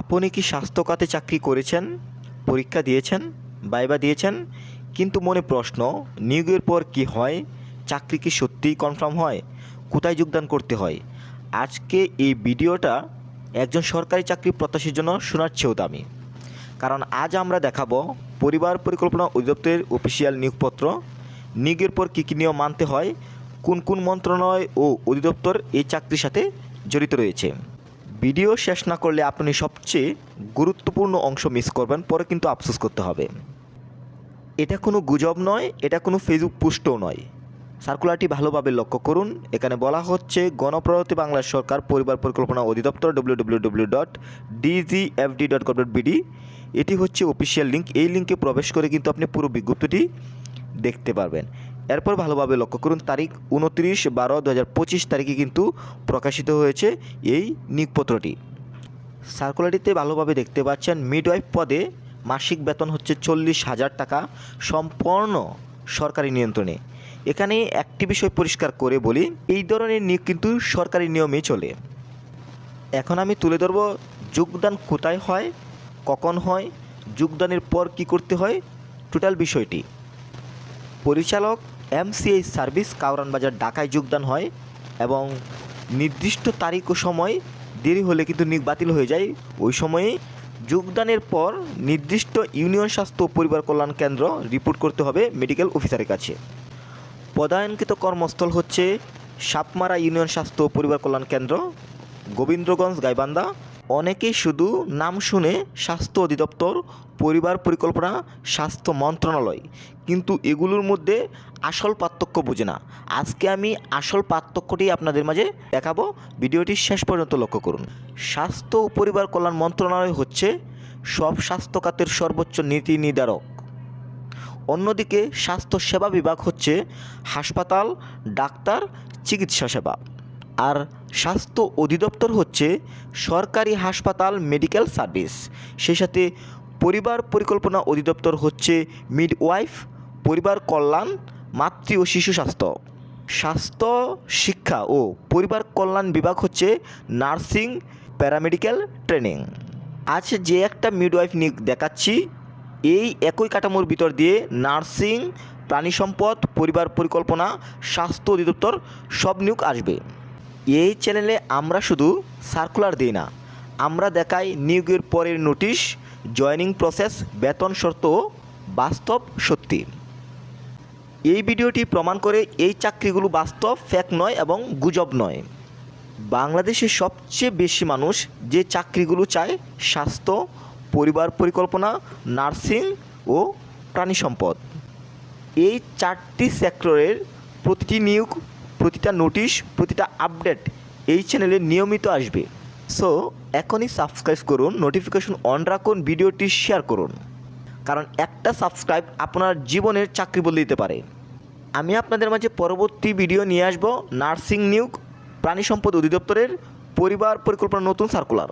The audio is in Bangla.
আপনি কি স্বাস্থ্য খাতে চাকরি করেছেন, পরীক্ষা দিয়েছেন, বাইবা দিয়েছেন? কিন্তু মনে প্রশ্ন, নিয়োগের পর কি হয়? চাকরি কি সত্যিই কনফার্ম হয়? কোথায় যোগদান করতে হয়? আজকে এই ভিডিওটা একজন সরকারি চাকরি প্রত্যাশীর জন্য শোনার চেয়েও দামি। কারণ আজ আমরা দেখাবো পরিবার পরিকল্পনা অধিদপ্তরের অফিসিয়াল নিয়োগপত্র। নিয়োগের পর কী কী নিয়ম মানতে হয়? কোন কোন মন্ত্রণালয় ও অধিদপ্তর এই চাকরির সাথে জড়িত রয়েছে? ভিডিও শেষ না করলে আপনি সবচেয়ে গুরুত্বপূর্ণ অংশ মিস করবেন, পরে কিন্তু আফসোস করতে হবে। এটা কোনো গুজব নয়, এটা কোনো ফেসবুক পোস্টও নয়। সার্কুলারটি ভালোভাবে লক্ষ্য করুন। এখানে বলা হচ্ছে, গণপ্রজাতন্ত্রী বাংলাদেশ সরকার পরিবার পরিকল্পনা অধিদপ্তর W dot DGFD dot gov dot BD এটি হচ্ছে অফিসিয়াল লিঙ্ক এই লিঙ্কে প্রবেশ করে কিন্তু আপনি পুরো বিজ্ঞপ্তিটি দেখতে পারবেন। এরপর ভালোভাবে লক্ষ্য করুন, তারিখ উনত্রিশ বারো দু হাজার তারিখে কিন্তু প্রকাশিত হয়েছে এই নিয়োগপত্রটি। সার্কুলারটিতে ভালোভাবে দেখতে পাচ্ছেন মিডওয়াইফ পদে মাসিক বেতন হচ্ছে চল্লিশ হাজার টাকা সম্পূর্ণ সরকারি নিয়ন্ত্রণে। এখানে একটি বিষয় পরিষ্কার করে বলি, এই ধরনের নিয়োগ কিন্তু সরকারি নিয়মে চলে। এখন আমি তুলে ধরব, যোগদান কোথায় হয়, কখন হয়, যোগদানের পর কি করতে হয় টোটাল বিষয়টি। পরিচালক এমসিএই সার্ভিস কাউরান বাজার ঢাকায় যোগদান হয় এবং নির্দিষ্ট তারিখ ও সময় দেরি হলে কিন্তু নিয়োগ বাতিল হয়ে যায়। ওই সময়ে যোগদানের পর নির্দিষ্ট ইউনিয়ন স্বাস্থ্য পরিবার কল্যাণ কেন্দ্র রিপোর্ট করতে হবে মেডিকেল অফিসারের কাছে। পদায়নকৃত কর্মস্থল হচ্ছে সাপমারা ইউনিয়ন স্বাস্থ্য পরিবার কল্যাণ কেন্দ্র গোবিন্দ্রগঞ্জ গাইবান্ধা অনেকেই শুধু নাম শুনে স্বাস্থ্য অধিদপ্তর, পরিবার পরিকল্পনা, স্বাস্থ্য মন্ত্রণালয়। কিন্তু এগুলোর মধ্যে আসল পার্থক্য বোঝে না। আজকে আমি আসল পার্থক্যটি আপনাদের মাঝে দেখাবো। ভিডিওটি শেষ পর্যন্ত লক্ষ্য করুন। স্বাস্থ্য ও পরিবার কল্যাণ মন্ত্রণালয় হচ্ছে সব স্বাস্থ্য খাতের সর্বোচ্চ নীতি নির্ধারক। অন্যদিকে স্বাস্থ্য সেবা বিভাগ হচ্ছে হাসপাতাল, ডাক্তার, চিকিৎসা সেবা। আর স্বাস্থ্য অধিদপ্তর হচ্ছে সরকারি হাসপাতাল মেডিকেল সার্ভিস। সেই সাথে পরিবার পরিকল্পনা অধিদপ্তর হচ্ছে মিডওয়াইফ, পরিবার কল্যাণ, মাতৃ ও শিশু স্বাস্থ্য। স্বাস্থ্য, শিক্ষা ও পরিবার কল্যাণ বিভাগ হচ্ছে নার্সিং, প্যারামেডিক্যাল ট্রেনিং। আজ যে একটা মিডওয়াইফ নিয়োগ দেখাচ্ছি, এই একই কাঠামোর ভিতর দিয়ে নার্সিং, প্রাণী সম্পদ, পরিবার পরিকল্পনা, স্বাস্থ্য অধিদপ্তর সব নিয়োগ আসবে। এই চ্যানেলে আমরা শুধু সার্কুলার দিই না, আমরা দেখাই নিয়োগের পরের নোটিশ জয়েনিং প্রসেস বেতন শর্ত বাস্তব সত্যি। এই ভিডিওটি প্রমাণ করে এই চাকরিগুলো বাস্তব ফ্যাক নয় এবং গুজব নয়। বাংলাদেশে সবচেয়ে বেশি মানুষ যে চাকরিগুলো চায় স্বাস্থ্য, পরিবার পরিকল্পনা, নার্সিং ও প্রাণী সম্পদ। এই চারটি সেক্টরের প্রতিটি নিয়োগ প্রতিটা নোটিশ প্রতিটা আপডেট এই চ্যানেলে নিয়মিত আসবে। সো এখনই সাবস্ক্রাইব করুন নোটিফিকেশন অন রাখুন ভিডিওটি শেয়ার করুন। কারণ একটা সাবস্ক্রাইব আপনার জীবনের চাকরি বলে দিতে পারে। আমি আপনাদের মাঝে পরবর্তী ভিডিও নিয়ে আসব নার্সিং নিয়োগ প্রাণী সম্পদ অধিদপ্তরের পরিবার পরিকল্পনা নতুন সার্কুলার